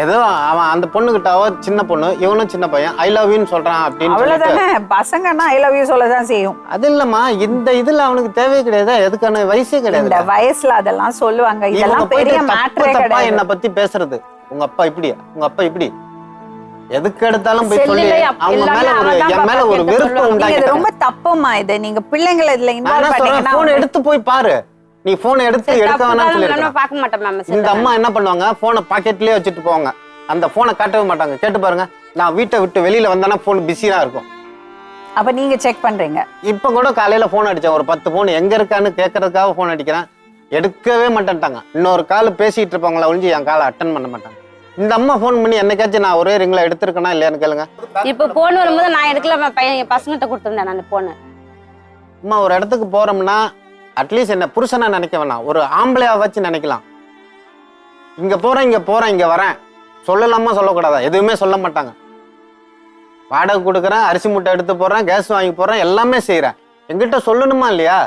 ஏதோ அவன் அந்த பொண்ணுகிட்ட அவ சின்ன பொண்ணு இவனும் சின்ன பையன் ஐ லவ் யூன்னு சொல்றான் அப்படின்னு அவ்வளவுதானே? பசங்கன்னா ஐ லவ் யூ சொல்லதான் செய்யும். அது இல்லம்மா இந்த இதுல அவனுக்கு தேவையே கிடையாது எதுக்கான வயசே கிடையாது இந்த வயசுல அதெல்லாம் சொல்லுவாங்க இதெல்லாம் பெரிய மேட்டரே கிடையாது. என்ன பத்தி பேசுறது. உங்க அப்பா இப்படி உங்க அப்பா இப்படி? எதுக்கு எடுத்தாலும் போய் சொல்லி. அவங்க மேல ஒரு என் மேல ஒரு வெறுப்பு உண்டாக்கிட்டாங்க. ரொம்ப தப்புமா இது. நீங்க பிள்ளைங்களை இதுல இன்வால்வ் பண்ணீங்கன்னா போன் எடுத்து போய் பாரு. நீ போன் எடுத்து எடுக்க வேணாம்னு சொல்லிருக்கேன் பார்க்க மாட்டேன் மேம் இந்த அம்மா என்ன பண்ணுவாங்க? போனை பாக்கெட்லயே வச்சுட்டு போவாங்க. அந்த போனை காட்டவே மாட்டாங்க. கேட்டு பாருங்க. நான் வீட்டை விட்டு வெளியில வந்தேன்னா போன் பிஸியா இருக்கும். அப்ப நீங்க செக் பண்றீங்க. இப்ப கூட காலையில போன் அடிச்சேன். ஒரு பத்து போன் எங்க இருக்கான்னு கேட்கறதுக்காக போன் அடிக்கிறேன். எடுக்கவே மாட்டேன்ட்டாங்க. இன்னொரு கால் பேசிட்டு இருப்பாங்களா ஒழிஞ்சு என் காலை அட்டன் பண்ண மாட்டாங்க. இந்த அம்மா ஃபோன் பண்ணி என்னைக்காச்சும் நான் ஒரே ரிங்ல எடுத்திருக்கேனா இல்லையான்னு கேளுங்க. இப்போ போன் வரும்போது நான் எடுக்கல பையன் என் பசங்கிட்ட கொடுத்துருந்தேன் நான் போன் அம்மா ஒரு இடத்துக்கு போறோம்னா அட்லீஸ்ட் என்ன புருஷனா நினைக்க வேணாம். ஒரு ஆம்பளையா வச்சு நினைக்கலாம். இங்க போறேன் இங்க போறேன் இங்க வரேன். சொல்லலாமா சொல்லக்கூடாதா? எதுவுமே சொல்ல மாட்டாங்க. வாடகை கொடுக்குறேன் அரிசி மூட்டை எடுத்து போறேன் கேஸ் வாங்கி போறேன் எல்லாமே செய்றேன். என்கிட்ட சொல்லணுமா இல்லையா?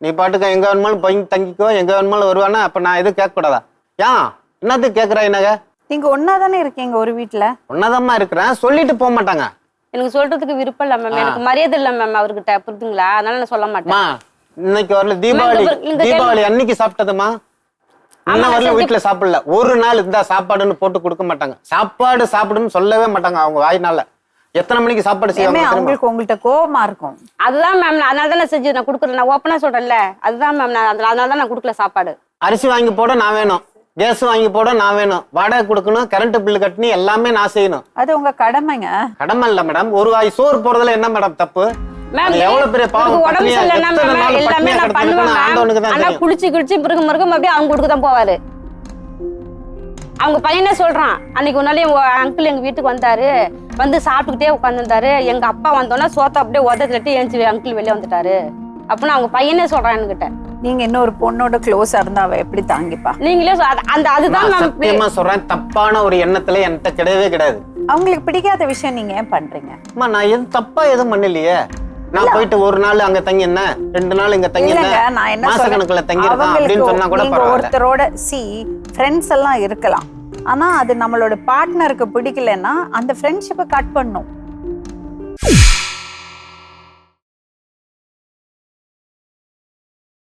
நீ பாட்டுக்க எங்க வேணுமாலும் போய் தங்கிக்கோ எங்க வேணுமாலும் வருவானா? அப்ப நான் எதுவும் கேட்க கூடாதா ஏன்? என்னத்துக்கு கேட்கறா என்னங்க? நீங்க ஒன்னா தானே இருக்கீங்க ஒரு வீட்ல? ஒன்னதாம்மா இருக்கிறேன். சொல்லிட்டு போக மாட்டாங்க. எனக்கு சொல்றதுக்கு விருப்பம் இல்ல மேம் எனக்கு மரியாதை இல்ல மேம் அவர்கிட்ட. புரியுதுங்களா அதனால நான் சொல்ல மாட்டேன். இன்னைக்கு வரல தீபாவளி. தீபாவளி அன்னைக்கு சாப்பிட்டதுமா? இன்னும் வரல வீட்டுல சாப்பிடல. ஒரு நாள் இந்த சாப்பாடுன்னு போட்டு கொடுக்க மாட்டாங்க. சாப்பாடு சாப்பிடுன்னு சொல்லவே மாட்டாங்க அவங்க வாயினால. எத்தனை மணிக்கு சாப்பாடு செய்வாங்க? அவங்களுக்கு உங்கள்ட்ட கோவமா இருக்கும். அதுதான் மேம் அதனால தான் நான் செஞ்சு நான் கொடுக்குறேன். நான் ஓப்பனா சொல்றேன்ல. அதுதான் மேம் நான் அதனால அதனால தான் நான் கொடுக்கல சாப்பாடு. அரிசி வாங்கி போட நான் வேணும். கேஸ் வாங்கி போட நான் வேணும். வாடகை கொடுக்கணும் கரண்ட் பில் கட்டணும் எல்லாமே நான் செய்யணும். அது உங்க கடமைங்க. கடமை இல்ல மேடம் ஒரு வாய் சோறு போறதுல என்ன மேடம் தப்பு? மேம் எவ்வளவு பெரிய பாவம் உடம்பு சரியில்லைன்னா மேம் எல்லாமே நான் பண்ணுவேன் மேம் ஆனா குளிச்சு குளிச்சு பிறகு மறுக்க அப்படியே அவங்க கொடுக்க தான் போவாரு. அவங்க பையனே சொல்றான் அன்னைக்கு எங்க அங்கிள் எங்க வீட்டுக்கு வந்தாரு. வந்து சாப்பிட்டுக்கிட்டே உட்காந்துருந்தாரு எங்க அப்பா வந்தோன்னா சோத்த அப்படியே உதத்துலட்டு ஏஞ்சி அங்கிள் வெளியே வந்துட்டாரு. அப்படின்னு அவங்க பையனே சொல்றான் என்கிட்ட. நீங்க இன்னொரு பொண்ணோட க்ளோஸா இருந்தா அவ எப்படி தாங்கிப்பா? நீங்களே அந்த அதுதான் நான் சத்தியமா சொல்றேன் தப்பான ஒரு எண்ணத்துல என்கிட்ட கிடையவே கிடையாது. அவங்களுக்கு பிடிக்காத விஷயம் நீங்க ஏன் பண்றீங்க? அம்மா நான் எதுவும் தப்பா எதுவும் பண்ணலையே. நான் போயிட்டு ஒரு நாள் அங்க தங்கி என்ன ரெண்டு நாள் இங்க தங்கி என்ன நான் என்ன மாச கணக்குல தங்கி அப்படின்னு சொன்னா கூட ஒருத்தரோட சி ஃப்ரெண்ட்ஸ் எல்லாம் இருக்கலாம். ஆனா அது நம்மளோட பார்ட்னருக்கு பிடிக்கலன்னா அந்த ஃப்ரெண்ட்ஷிப்பை கட் பண்ணும்.